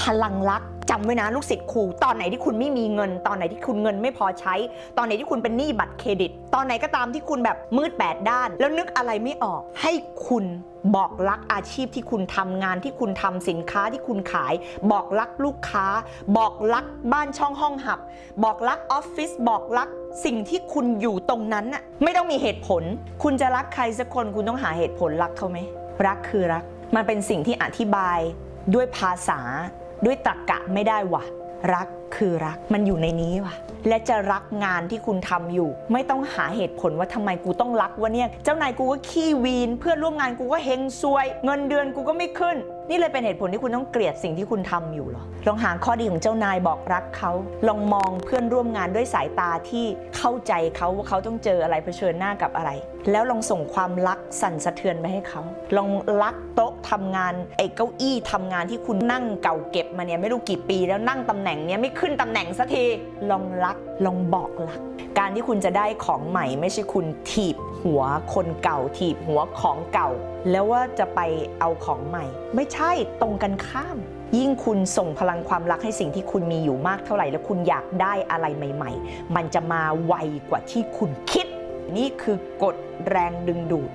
พลังรักจำไว้นะลูกศิษย์ครูตอนไหนที่คุณไม่มีเงิน ตอนไหนที่คุณเงินไม่พอใช้ ตอนไหนที่คุณเป็นหนี้บัตรเครดิต ตอนไหนก็ตามที่คุณแบบมืดแปดด้าน แล้วนึกอะไรไม่ออก ให้คุณบอกรักอาชีพที่คุณทำงานที่คุณทำสินค้าที่คุณขาย บอกรักลูกค้า บอกรักบ้านช่องห้องหับ บอกรักออฟฟิศบอกรักสิ่งที่คุณอยู่ตรงนั้นน่ะไม่ต้องมีเหตุผล คุณจะรักใครสักคนคุณต้องหาเหตุผลรักเขาไหมรักคือรัก มันเป็นสิ่งที่อธิบาย ด้วยภาษา ด้วยตรรกะไม่ได้วะรักคือรักมันอยู่ในนี้ว่ะ และจะรักงานที่คุณทำอยู่ ไม่ต้องหาเหตุผลว่าทำไมกูต้องรักวะเนี่ย เจ้านายกูก็ขี้วีน เพื่อนร่วมงานกูก็เฮงซวย เงินเดือนกูก็ไม่ขึ้น นี่เลยเป็นเหตุผลที่คุณต้องเกลียดสิ่งที่คุณทำอยู่หรอ ลองหาข้อดีของเจ้านายบอกรักเขา ลองมองเพื่อนร่วมงานด้วยสายตาที่เข้าใจเขาว่าเขาต้องเจออะไรเผชิญหน้ากับอะไร แล้วลองส่งความรักสั่นสะเทือนไปให้เขา ลองรักโต๊ะทำงานไอ้เก้าอี้ทำงานที่คุณนั่งเก่าเก็บมาเนี่ยไม่รู้กี่ปี แล้วนั่งตำแหน่งเนี้ยไม่ขึ้นตำแหน่งสักที ลองรัก ลองบอกรัก การที่คุณจะได้ของใหม่ ไม่ใช่คุณถีบหัวคนเก่า ถีบหัวของเก่า แล้วว่าจะไปเอาของใหม่ ไม่ใช่ตรงกันข้าม ยิ่งคุณส่งพลังความรักให้สิ่งที่คุณมีอยู่มากเท่าไหร่ แล้วคุณอยากได้อะไรใหม่ ๆ มันจะมาไวกว่าที่คุณคิด นี่คือกฎแรงดึงดูด